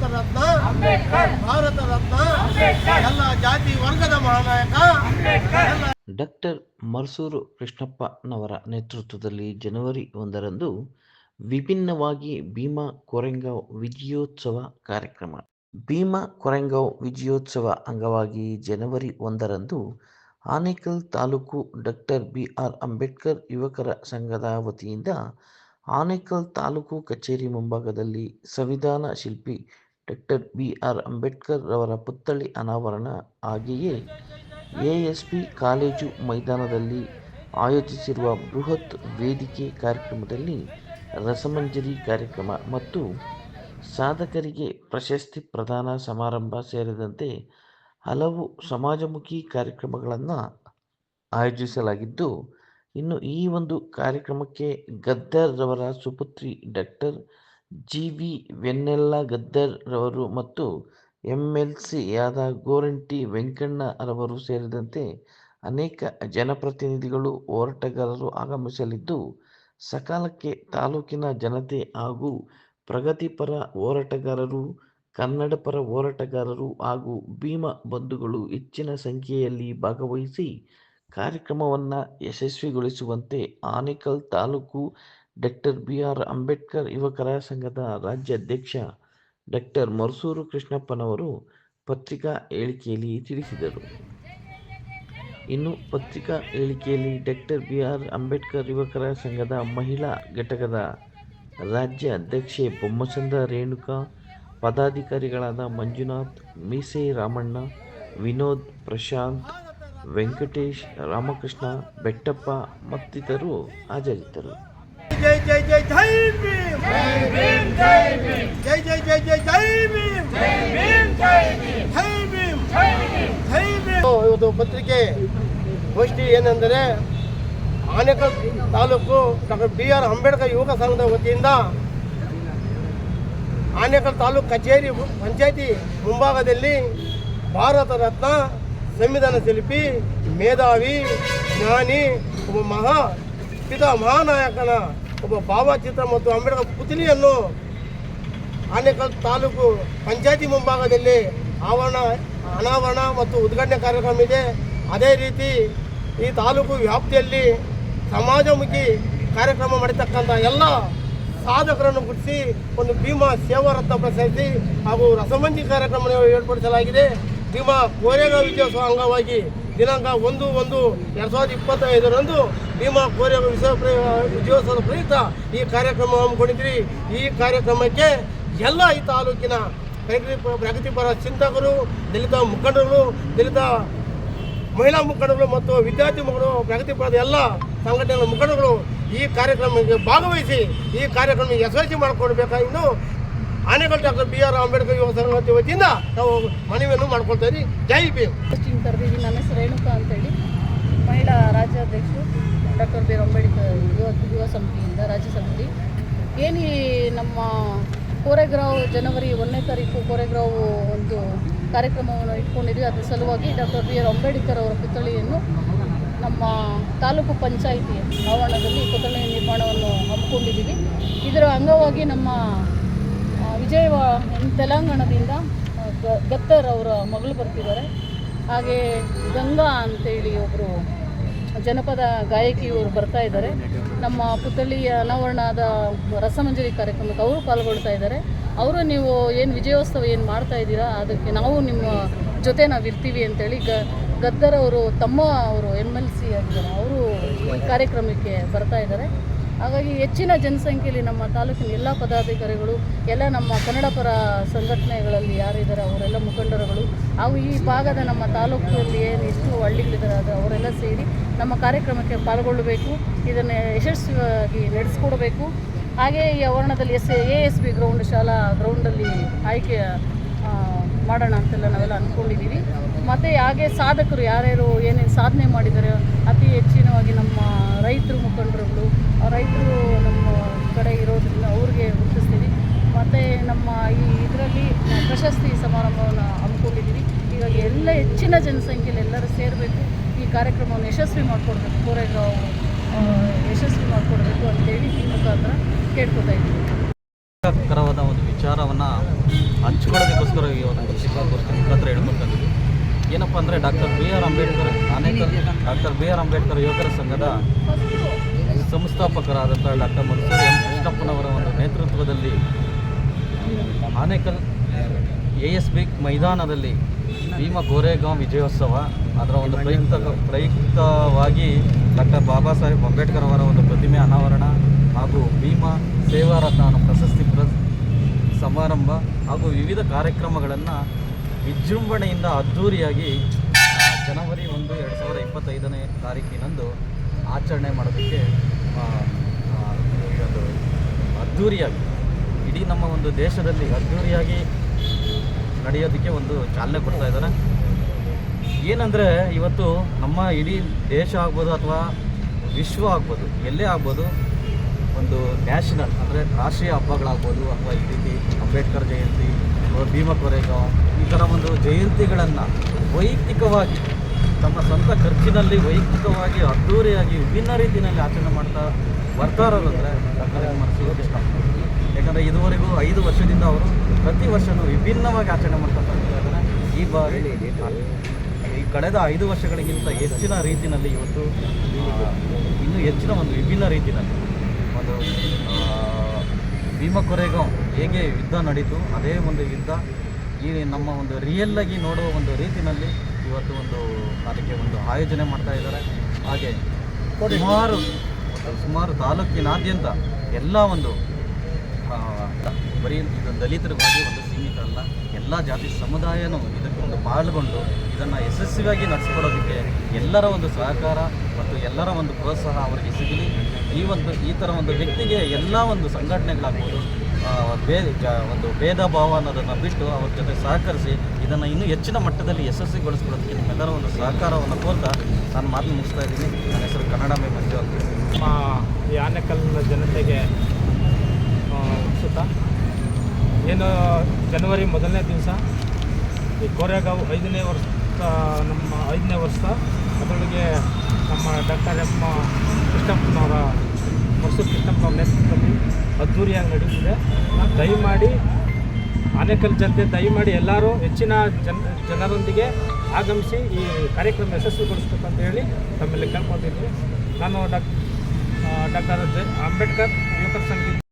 ಭಾರತ ರತ್ನ ಭಾರತ ರತ್ನ ಎಲ್ಲ ಜಾತಿ ವರ್ಗದ ಮಹಾನಾಯಕ. ಡಾಕ್ಟರ್ ಮರ್ಸೂರು ಕೃಷ್ಣಪ್ಪನವರ ನೇತೃತ್ವದಲ್ಲಿ ಜನವರಿ ಒಂದರಂದು ವಿಭಿನ್ನವಾಗಿ ಭೀಮಾ ಕೊರೆಂಗಾವ್ ವಿಜಯೋತ್ಸವ ಕಾರ್ಯಕ್ರಮ. ಭೀಮಾ ಕೊರೆಂಗಾವ್ ವಿಜಯೋತ್ಸವ ಅಂಗವಾಗಿ ಜನವರಿ ಒಂದರಂದು Anekal taluk doctor B R Ambedkar ಯುವಕರ ಸಂಘದ ವತಿಯಿಂದ ಆನೇಕಲ್ ತಾಲೂಕು ಕಚೇರಿ ಮುಂಭಾಗದಲ್ಲಿ ಸಂವಿಧಾನ ಶಿಲ್ಪಿ ಡಾಕ್ಟರ್ ಬಿ ಆರ್ ಅಂಬೇಡ್ಕರ್ ರವರ ಪುತ್ಥಳಿ ಅನಾವರಣ ಹಾಗೆಯೇ ಎಎಸ್ಪಿ ಕಾಲೇಜು ಮೈದಾನದಲ್ಲಿ ಆಯೋಜಿಸಿರುವ ಬೃಹತ್ ವೇದಿಕೆ ಕಾರ್ಯಕ್ರಮದಲ್ಲಿ ರಸಮಂಜರಿ ಕಾರ್ಯಕ್ರಮ ಮತ್ತು ಸಾಧಕರಿಗೆ ಪ್ರಶಸ್ತಿ ಪ್ರದಾನ ಸಮಾರಂಭ ಸೇರಿದಂತೆ ಹಲವು ಸಮಾಜಮುಖಿ ಕಾರ್ಯಕ್ರಮಗಳನ್ನು ಆಯೋಜಿಸಲಾಗಿದ್ದು, ಇನ್ನು ಈ ಒಂದು ಕಾರ್ಯಕ್ರಮಕ್ಕೆ ಗದ್ದರ್ ರವರ ಸುಪುತ್ರಿ doctor G V Vennela Gaddar ರವರು ಮತ್ತು ಎಂ ಎಲ್ ಸಿ ಯಾದ ಗೋರಂಟಿ ವೆಂಕಣ್ಣ ರವರು ಸೇರಿದಂತೆ ಅನೇಕ ಜನಪ್ರತಿನಿಧಿಗಳು ಹೋರಾಟಗಾರರು ಆಗಮಿಸಲಿದ್ದು, ಸಕಾಲಕ್ಕೆ ತಾಲೂಕಿನ ಜನತೆ ಹಾಗೂ ಪ್ರಗತಿಪರ ಹೋರಾಟಗಾರರು, ಕನ್ನಡಪರ ಹೋರಾಟಗಾರರು ಹಾಗೂ ಭೀಮ ಬಂಧುಗಳು ಹೆಚ್ಚಿನ ಸಂಖ್ಯೆಯಲ್ಲಿ ಭಾಗವಹಿಸಿ ಕಾರ್ಯಕ್ರಮವನ್ನು ಯಶಸ್ವಿಗೊಳಿಸುವಂತೆ Anekal taluk doctor B R Ambedkar ಯುವಕರ ಸಂಘದ ರಾಜ್ಯಾಧ್ಯಕ್ಷ ಡಾಕ್ಟರ್ ಮರಸೂರು ಕೃಷ್ಣಪ್ಪನವರು ಪತ್ರಿಕಾ ಹೇಳಿಕೆಯಲ್ಲಿ ತಿಳಿಸಿದರು. ಇನ್ನು ಪತ್ರಿಕಾ ಹೇಳಿಕೆಯಲ್ಲಿ ಡಾಕ್ಟರ್ ಬಿ ಆರ್ ಅಂಬೇಡ್ಕರ್ ಯುವಕರ ಸಂಘದ ಮಹಿಳಾ ಘಟಕದ ರಾಜ್ಯ ಅಧ್ಯಕ್ಷೆ ಬೊಮ್ಮಚಂದ್ರ ರೇಣುಕಾ, ಪದಾಧಿಕಾರಿಗಳಾದ ಮಂಜುನಾಥ್, ಮೀಸೆ ರಾಮಣ್ಣ, ವಿನೋದ್ ಪ್ರಶಾಂತ್, ವೆಂಕಟೇಶ್ ರಾಮಕೃಷ್ಣ, ಬೆಟ್ಟಪ್ಪ ಮತ್ತಿತರರು ಹಾಜರಿದ್ದರು. ಜೈ ಜೈ ಜೈ ಜೈ ಭೀಮ್. ಜೈ ಜೈ ಜೈ ಜೈ ಜೈ ಭೀಮ್. ಜೈ ಭೀಮ್ ಜೈ ಭೀಮ್. ಇವತ್ತು ಪತ್ರಿಕೆ ಗೋಷ್ಠಿ ಏನೆಂದರೆ Anekal taluk doctor B R Ambedkar ಯುವಕ ಸಂಘದ ವತಿಯಿಂದ ಆನೇಕಲ್ ತಾಲೂಕು ಕಚೇರಿ ಪಂಚಾಯತಿ ಮುಂಭಾಗದಲ್ಲಿ ಭಾರತ ರತ್ನ ಸಂವಿಧಾನ ಶಿಲ್ಪಿ ಮೇಧಾವಿ ಜ್ಞಾನಿ ಒಬ್ಬ ಮಹಾ ಪಿತ ಮಹಾನಾಯಕನ ಒಬ್ಬ ಭಾವಚಿತ್ರ ಮತ್ತು ಅಂಬೇಡ್ಕರ್ ಪುತ್ಲಿಯನ್ನು ಆನೇಕಲ್ ತಾಲೂಕು ಪಂಚಾಯತಿ ಮುಂಭಾಗದಲ್ಲಿ ಆವರಣ, ಅನಾವರಣ ಮತ್ತು ಉದ್ಘಾಟನೆ ಕಾರ್ಯಕ್ರಮ ಇದೆ. ಅದೇ ರೀತಿ ಈ ತಾಲೂಕು ವ್ಯಾಪ್ತಿಯಲ್ಲಿ ಸಮಾಜಮುಖಿ ಕಾರ್ಯಕ್ರಮ ಮಾಡತಕ್ಕಂಥ ಎಲ್ಲ ಸಾಧಕರನ್ನು ಗುರುತಿಸಿ ಒಂದು ಭೀಮಾ ಸೇವಾ ರತ್ನ ಪ್ರಶಸ್ತಿ ಹಾಗೂ ರಸಮಂಜಿ ಕಾರ್ಯಕ್ರಮ ಏರ್ಪಡಿಸಲಾಗಿದೆ. ಭೀಮಾ ಕೋರೆಗಾಂವ್ ವಿಜಯೋತ್ಸವ ಅಂಗವಾಗಿ ದಿನಾಂಕ ಒಂದು ಒಂದು ಎರಡು ಸಾವಿರದ ಇಪ್ಪತ್ತೈದರಂದು ಭೀಮಾ ಕೋರಿಯ ವಿಶ್ವ ವಿಜಯೋತ್ಸವದ ಪ್ರಯುಕ್ತ ಈ ಕಾರ್ಯಕ್ರಮ ಹಮ್ಮಿಕೊಂಡಿದ್ರಿ ಈ ಕಾರ್ಯಕ್ರಮಕ್ಕೆ ಎಲ್ಲ ಈ ತಾಲೂಕಿನ ಪ್ರಗತಿ ಪ್ರಗತಿಪರ ಚಿಂತಕರು, ದಲಿತ ಮುಖಂಡರು ದಲಿತ ಮಹಿಳಾ ಮುಖಂಡರು ಮತ್ತು ವಿದ್ಯಾರ್ಥಿ ಮುಖಂಡರು ಪ್ರಗತಿಪರದ ಎಲ್ಲ ಸಂಘಟನೆಗಳ ಮುಖಂಡರು ಈ ಕಾರ್ಯಕ್ರಮಕ್ಕೆ ಭಾಗವಹಿಸಿ ಈ ಕಾರ್ಯಕ್ರಮ ಯಶಸ್ವಿ ಮಾಡಿಕೊಡ್ಬೇಕಾಗಿದ್ದು Anekal doctor B R Ambedkar ಯುವ ಸಂಘ ವತಿಯಿಂದ ನಾವು ಮನವಿಯನ್ನು ಮಾಡ್ಕೊಳ್ತಾ ಇದ್ದೀವಿ. ಜೈ ಬಿ ಕರೆದಿದ್ದೀನಿ ನನ್ನ ಹೆಸರು ರೇಣುಕಾ ಅಂತೇಳಿ. ಮಹಿಳಾ ರಾಜ್ಯಾಧ್ಯಕ್ಷರು ಡಾಕ್ಟರ್ ಬಿ ಆರ್ ಅಂಬೇಡ್ಕರ್ ಯುವ ಯುವ ಸಮಿತಿಯಿಂದ, ರಾಜ್ಯ ಸಮಿತಿ. ಏನು ಈ ನಮ್ಮ ಕೋರೆಗ್ರಾವ್ ಜನವರಿ ಒಂದನೇ ತಾರೀಕು ಕೋರೆಗ್ರಾವ್ ಒಂದು ಕಾರ್ಯಕ್ರಮವನ್ನು ಇಟ್ಕೊಂಡಿದ್ವಿ. ಅದರ ಸಲುವಾಗಿ ಡಾಕ್ಟರ್ ಬಿ ಆರ್ ಅಂಬೇಡ್ಕರ್ ಅವರ ಪುತ್ಥಳಿಯನ್ನು ನಮ್ಮ ತಾಲೂಕು ಪಂಚಾಯಿತಿ ಆವರಣದಲ್ಲಿ ಪುತ್ಥಳಿ ನಿರ್ಮಾಣವನ್ನು ಹಮ್ಮಿಕೊಂಡಿದ್ದೀವಿ. ಇದರ ಅಂಗವಾಗಿ ನಮ್ಮ ಆ, ತೆಲಂಗಾಣದಿಂದ ಗತ್ತರ್ ಅವರ ಮಗಳು ಬರ್ತಿದ್ದಾರೆ. ಹಾಗೆ ಗಂಗಾ ಅಂತೇಳಿ ಒಬ್ಬರು ಜನಪದ ಗಾಯಕಿಯವರು ಬರ್ತಾ ಇದ್ದಾರೆ. ನಮ್ಮ ಪುತ್ಥಳಿ ಅನಾವರಣದ ರಸಮಂಜರಿ ಕಾರ್ಯಕ್ರಮಕ್ಕೆ ಅವರು ಪಾಲ್ಗೊಳ್ತಾ ಇದ್ದಾರೆ. ಅವರು ನೀವು ಏನು ವಿಜಯೋತ್ಸವ ಏನು ಮಾಡ್ತಾ ಇದ್ದೀರಾ? ಅದಕ್ಕೆ ನಾವು ನಿಮ್ಮ ಜೊತೆ ನಾವು ಇರ್ತೀವಿ ಅಂತೇಳಿ ಗ ಗದ್ದರ್ ಅವರು ತಮ್ಮ ಅವರು ಎಂ ಎಲ್ ಸಿ ಆಗಿದ್ದಾರೆ. ಅವರು ಈ ಕಾರ್ಯಕ್ರಮಕ್ಕೆ ಬರ್ತಾ ಇದ್ದಾರೆ. ಹಾಗಾಗಿ ಹೆಚ್ಚಿನ ಜನಸಂಖ್ಯೆಯಲ್ಲಿ ನಮ್ಮ ತಾಲೂಕಿನ ಎಲ್ಲ ಪದಾಧಿಕಾರಿಗಳು, ಎಲ್ಲ ನಮ್ಮ ಕನ್ನಡ ಪರ ಸಂಘಟನೆಗಳಲ್ಲಿ ಯಾರಿದ್ದಾರೆ ಅವರೆಲ್ಲ ಮುಖಂಡರುಗಳು ಹಾಗೂ ಈ ಭಾಗದ ನಮ್ಮ ತಾಲೂಕಿನಲ್ಲಿ ಏನು ಎಷ್ಟು ಹಳ್ಳಿಗಳಿದ್ದಾರೆ ಅದು ಅವರೆಲ್ಲ ಸೇರಿ ನಮ್ಮ ಕಾರ್ಯಕ್ರಮಕ್ಕೆ ಪಾಲ್ಗೊಳ್ಳಬೇಕು, ಇದನ್ನು ಯಶಸ್ವಿಯಾಗಿ ನಡೆಸ್ಕೊಡ್ಬೇಕು. ಹಾಗೆ ಈ ಆವರಣದಲ್ಲಿ S A S B ground ಶಾಲಾ ಗ್ರೌಂಡಲ್ಲಿ ಆಯ್ಕೆ ಮಾಡೋಣ ಅಂತೆಲ್ಲ ನಾವೆಲ್ಲ ಅಂದ್ಕೊಂಡಿದ್ದೀವಿ ಮತ್ತು ಹಾಗೆ ಸಾಧಕರು ಯಾರ್ಯಾರು ಏನೇನು ಸಾಧನೆ ಮಾಡಿದ್ದಾರೆ, ಅತಿ ಹೆಚ್ಚಿನವಾಗಿ ನಮ್ಮ ರೈತರು ಮುಖಂಡರುಗಳು ರೈತರು ನಮ್ಮ ಕಡೆ ಇರೋದ್ರಿಂದ ಅವ್ರಿಗೆ ಗುರುತಿಸ್ತೀವಿ ಮತ್ತು ನಮ್ಮ ಈ ಇದರಲ್ಲಿ ಪ್ರಶಸ್ತಿ ಸಮಾರಂಭವನ್ನು ಹಮ್ಮಿಕೊಂಡಿದ್ದೀವಿ. ಹೀಗಾಗಿ ಎಲ್ಲ ಹೆಚ್ಚಿನ ಜನಸಂಖ್ಯೆಯಲ್ಲಿ ಎಲ್ಲರೂ ಸೇರಬೇಕು. ಈ ಕಾರ್ಯಕ್ರಮವನ್ನು ಯಶಸ್ವಿ ಮಾಡಿಕೊಡ್ಬೇಕು ಕೋರೆಗಾವ್ ಯಶಸ್ವಿ ಮಾಡಿಕೊಡ್ಬೇಕು ಅಂತೇಳಿ ಈ ಮುಖಾಂತರ ಕೇಳ್ಕೊತಾ ಇದ್ದೀವಿ. ಒಂದು ವಿಚಾರವನ್ನು ಹಂಚ್ಕೊಳ್ಳೋದಕ್ಕೋಸ್ಕರ ಈ ಒಂದು ಶಿಕಾಗೋಸ್ಕರ ಹತ್ರ ಹೇಳ್ಕೊಂತಿದ್ವಿ ಏನಪ್ಪ ಅಂದರೆ ಡಾಕ್ಟರ್ ಬಿ ಆರ್ ಅಂಬೇಡ್ಕರ್ ಅನೇಕ ಡಾಕ್ಟರ್ ಬಿ ಆರ್ ಅಂಬೇಡ್ಕರ್ ಯುವಕರ ಸಂಘದ ಸಂಸ್ಥಾಪಕರಾದಂಥ ಡಾಕ್ಟರ್ ಮನ್ಸೂರ್ ಎಂ ಕೃಷ್ಣಪ್ಪನವರ ಒಂದು ನೇತೃತ್ವದಲ್ಲಿ ಆನೇಕಲ್ ಎ ಎಸ್ ಬಿ ಮೈದಾನದಲ್ಲಿ ಭೀಮ ಗೋರೆಗಾಂವ್ ವಿಜಯೋತ್ಸವ. ಅದರ ಒಂದು ಪ್ರಯುಕ್ತ ಪ್ರಯುಕ್ತವಾಗಿ ಡಾಕ್ಟರ್ ಬಾಬಾ ಸಾಹೇಬ್ ಅಂಬೇಡ್ಕರ್ ಅವರ ಒಂದು ಪ್ರತಿಮೆ ಅನಾವರಣ ಹಾಗೂ ಭೀಮ ಸೇವಾರತ್ನ ಪ್ರಶಸ್ತಿ ಪ್ರ ಸಮಾರಂಭ ಹಾಗೂ ವಿವಿಧ ಕಾರ್ಯಕ್ರಮಗಳನ್ನು ವಿಜೃಂಭಣೆಯಿಂದ ಅದ್ಧೂರಿಯಾಗಿ ಜನವರಿ ಒಂದು, ಎರಡು ಸಾವಿರದ ಇಪ್ಪತ್ತೈದನೇ ತಾರೀಕಿನಂದು ಆಚರಣೆ ಮಾಡೋದಕ್ಕೆ ಒಂದು ಅದ್ಧೂರಿಯಾಗಿ ಇಡೀ ನಮ್ಮ ಒಂದು ದೇಶದಲ್ಲಿ ಅದ್ಧೂರಿಯಾಗಿ ನಡೆಯೋದಕ್ಕೆ ಒಂದು ಚಾಲನೆ ಕೊಡ್ತಾ ಇದ್ದಾರೆ. ಏನಂದರೆ, ಇವತ್ತು ನಮ್ಮ ಇಡೀ ದೇಶ ಆಗ್ಬೋದು ಅಥವಾ ವಿಶ್ವ ಆಗ್ಬೋದು, ಎಲ್ಲೇ ಆಗ್ಬೋದು ಒಂದು ನ್ಯಾಷನಲ್, ಅಂದರೆ ರಾಷ್ಟ್ರೀಯ ಹಬ್ಬಗಳಾಗ್ಬೋದು, ಅಥವಾ ಈ ರೀತಿ ಅಂಬೇಡ್ಕರ್ ಜಯಂತಿ ಭೀಮ ಕೊರೆಗಾಂವ್ ಈ ಥರ ಒಂದು ಜಯಂತಿಗಳನ್ನು ವೈಯಕ್ತಿಕವಾಗಿ, ತಮ್ಮ ಸ್ವಂತ ಖರ್ಚಿನಲ್ಲಿ ವೈಯಕ್ತಿಕವಾಗಿ ಅದ್ಧೂರಿಯಾಗಿ ವಿಭಿನ್ನ ರೀತಿಯಲ್ಲಿ ಆಚರಣೆ ಮಾಡ್ತಾ ಬರ್ತಾ ಇರೋದಂದರೆ ಡಾಕ್ಟರ್ ಇಷ್ಟ ಯಾಕಂದರೆ ಇದುವರೆಗೂ ಐದು ವರ್ಷದಿಂದ ಅವರು ಪ್ರತಿ ವರ್ಷವೂ ವಿಭಿನ್ನವಾಗಿ ಆಚರಣೆ ಮಾಡ್ತಾ ಬರ್ತಾರೆ. ಈ ಬಾರಿ ಈ ಕಳೆದ ಐದು ವರ್ಷಗಳಿಗಿಂತ ಹೆಚ್ಚಿನ ರೀತಿಯಲ್ಲಿ ಇವತ್ತು ಇನ್ನೂ ಹೆಚ್ಚಿನ ಒಂದು ವಿಭಿನ್ನ ರೀತಿಯಲ್ಲಿ. ಒಂದು ಭೀಮ ಕೊರೆಗಾಂವ್ ಹೇಗೆ ಯುದ್ಧ ನಡೀತು, ಅದೇ ಒಂದು ಯುದ್ಧ. ಈ ನಮ್ಮ ಒಂದು ರಿಯಲ್ಲಾಗಿ ನೋಡುವ ಒಂದು ರೀತಿಯಲ್ಲಿ ಇವತ್ತು ಒಂದು ಅದಕ್ಕೆ ಒಂದು ಆಯೋಜನೆ ಮಾಡ್ತಾ ಇದ್ದಾರೆ. ಹಾಗೆ ಸುಮಾರು ಸುಮಾರು ತಾಲೂಕಿನಾದ್ಯಂತ ಎಲ್ಲ ಒಂದು ಬರೀ ಇದು ದಲಿತರಿಗಾಗಿ ಒಂದು ಸೀಮಿತ ಅಲ್ಲ ಎಲ್ಲ ಜಾತಿ ಸಮುದಾಯನೂ ಇದಕ್ಕೆ ಒಂದು ಪಾಲ್ಗೊಂಡು ಇದನ್ನು ಯಶಸ್ವಿಯಾಗಿ ನಡೆಸಿಕೊಡೋದಕ್ಕೆ ಎಲ್ಲರ ಒಂದು ಸಹಕಾರ ಮತ್ತು ಎಲ್ಲರ ಒಂದು ಪ್ರೋತ್ಸಾಹ ಅವರಿಗೆ ಸಿಗಲಿ. ಈ ಒಂದು, ಈ ಥರ ಒಂದು ವ್ಯಕ್ತಿಗೆ ಎಲ್ಲ ಒಂದು ಸಂಘಟನೆಗಳಾಗ್ಬೋದು ಬೇ ಒಂದು ಭೇದ ಭಾವ ಅನ್ನೋದನ್ನು ಬಿಟ್ಟು ಅವ್ರ ಜೊತೆ ಸಹಕರಿಸಿ ಇದನ್ನು ಇನ್ನೂ ಹೆಚ್ಚಿನ ಮಟ್ಟದಲ್ಲಿ ಯಶಸ್ವಿಗೊಳಿಸ್ಕೊಳ್ಳೋದಕ್ಕೆ ನಿಮ್ಮೆಲ್ಲರ ಒಂದು ಸಹಕಾರವನ್ನು ಕೋರ್ತಾ ನಾನು ಮಾತು ಮುಗಿಸ್ತಾ ಇದ್ದೀನಿ. ನನ್ನ ಹೆಸರು ಕನ್ನಡ ಮೇ ಮಂಜು ಅಂತ ಆನೆಕಲ್ ಜನತೆಗೆ ಸುತ್ತ ಏನು, ಜನವರಿ ಮೊದಲನೇ ದಿವಸ ಈ ಕೋರೆಗಾವು ಐದನೇ ವರ್ಷ ನಮ್ಮ ಐದನೇ ವರ್ಷ, ಅದರೊಳಗೆ ನಮ್ಮ ಡಾಕ್ಟರ್ ಎಂ ಕೃಷ್ಣಪ್ಪನವರ ಮಸೂರ್ ಕೃಷ್ಣಪ್ಪನವ್ರ ನೇತೃತ್ವದಲ್ಲಿ ಅದ್ದೂರಿಯಾಗಿ ನಡೀತಿದೆ ದಯಮಾಡಿ, ಆನೇಕಲ್ ಜನತೆ ದಯಮಾಡಿ ಎಲ್ಲರೂ ಹೆಚ್ಚಿನ ಜನ, ಜನರೊಂದಿಗೆ ಆಗಮಿಸಿ ಈ ಕಾರ್ಯಕ್ರಮ ಯಶಸ್ವಿಗೊಳಿಸ್ಬೇಕಂತ ಹೇಳಿ ತಮ್ಮಲ್ಲಿ ಕೇಳ್ಕೊತಿದ್ವಿ ನಾನು ಡಾಕ್ ಡಾಕ್ಟರ್ ಜೆ, ಅಂಬೇಡ್ಕರ್ ಯುವಕರ ಸಂಘ